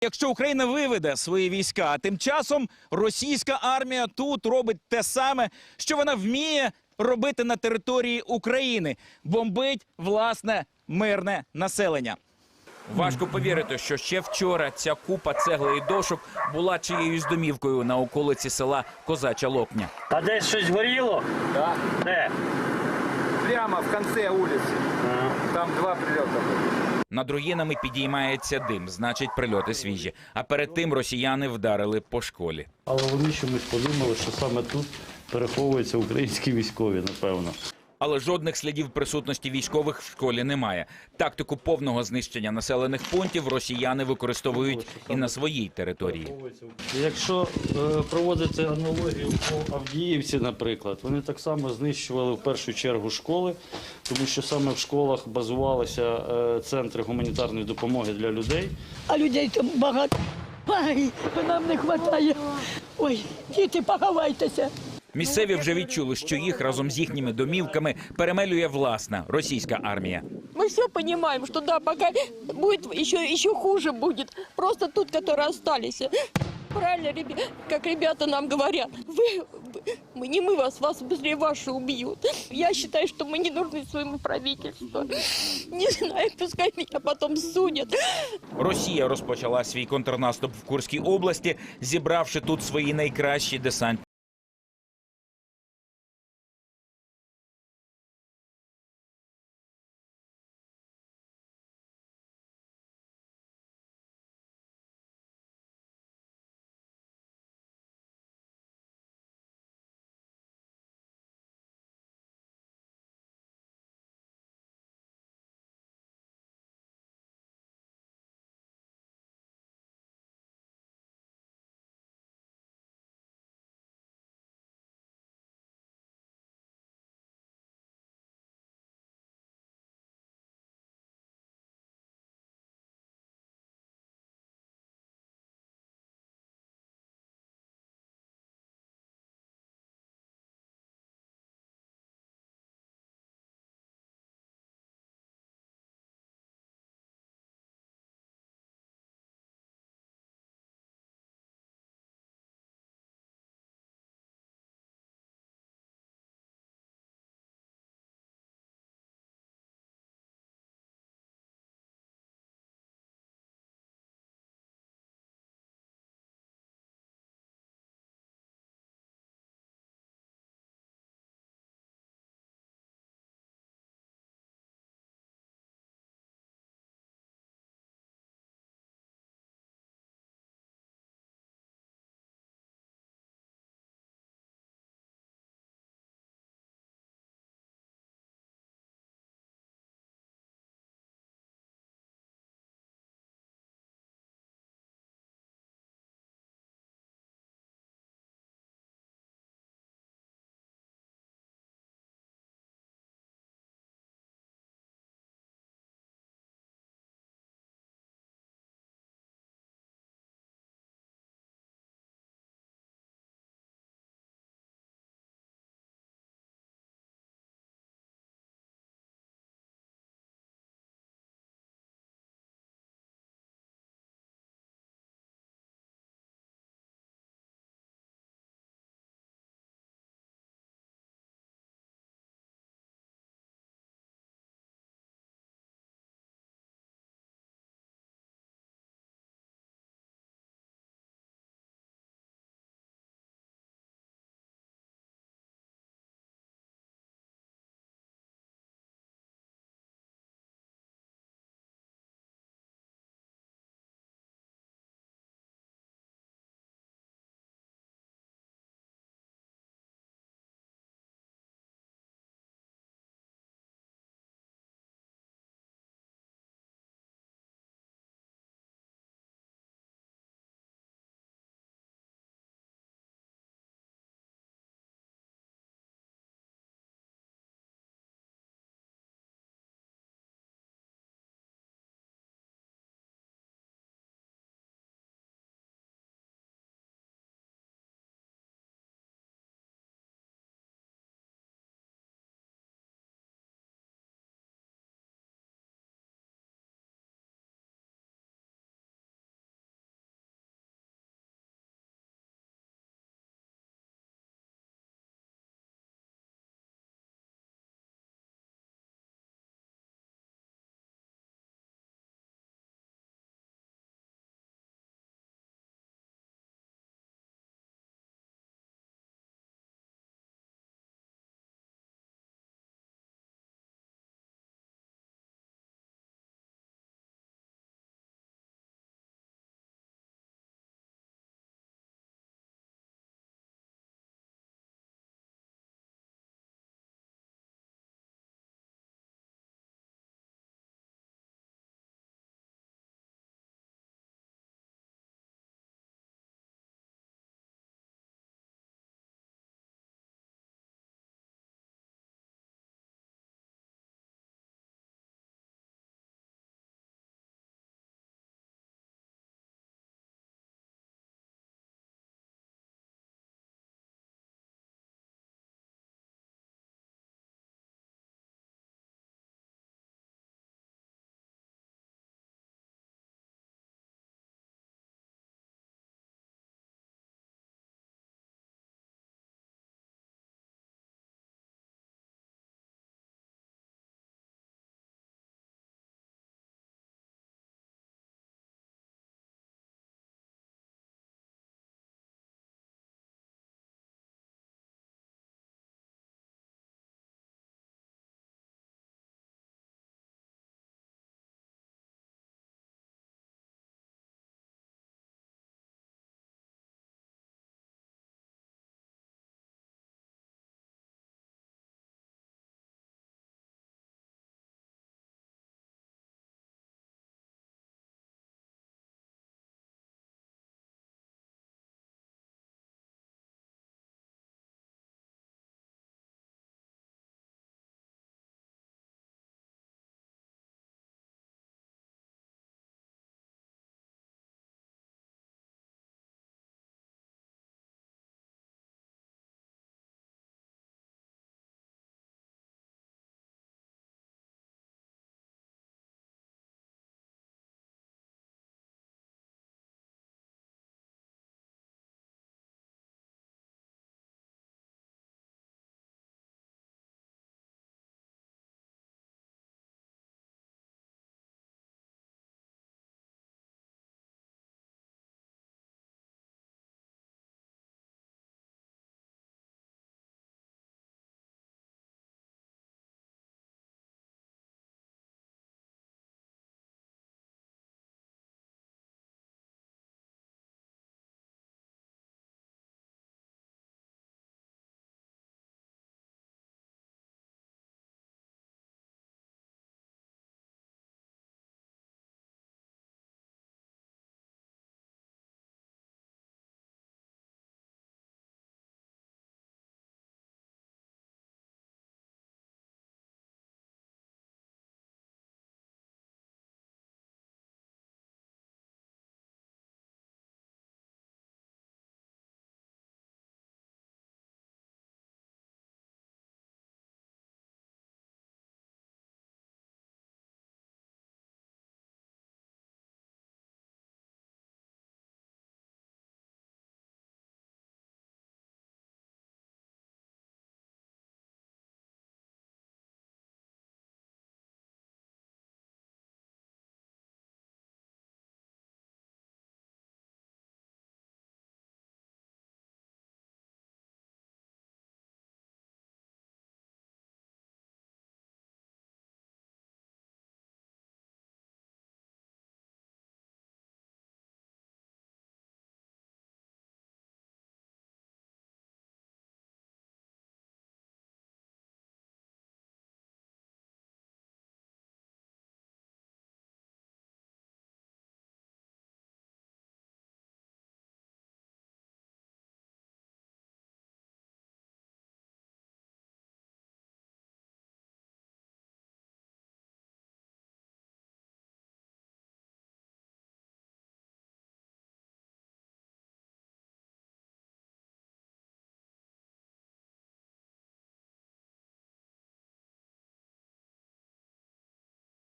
Якщо Україна виведе свої війська, а тим часом російська армія тут робить те саме, що вона вміє робити на території України бомбить власне мирне населення. Важко повірити, що ще вчора ця купа цегли і дошок була чиєюсь домівкою на околиці села Козача Локня. А десь щось горіло? Да, Де? прямо в конце улицы. Там два прилета. Над руїнами підіймається дим, значить, прильоти свіжі. А перед тим росіяни вдарили по школі. Але вони чомусь подумали, що саме тут переховуються українські військові, напевно. Але жодних слідів присутності військових в школі немає. Тактику повного знищення населених пунктів росіяни використовують і на своїй території. Якщо е, проводити аналогію по Авдіївці, наприклад, вони так само знищували в першу чергу школи, тому що саме в школах базувалися е, центри гуманітарної допомоги для людей. а людей там багато. Ай, нам не вистачає. Ой, діти, поховайтеся. Місцеві вже відчули, що їх разом з їхніми домівками перемелює власна російська армія. Мы все понимаем, что да, пока будет еще, еще хуже будет. Просто тут, которые остались. Правильно, ребя- как ребята нам говорят, вы, вы- мы не мы вас, вас быстрее ваши убьют. Я считаю, что мы не нужны своему правительству. Не знаю, пускай меня потом судят. Росія розпочала свій контрнаступ в Курській області, зібравши тут свої найкращі десантні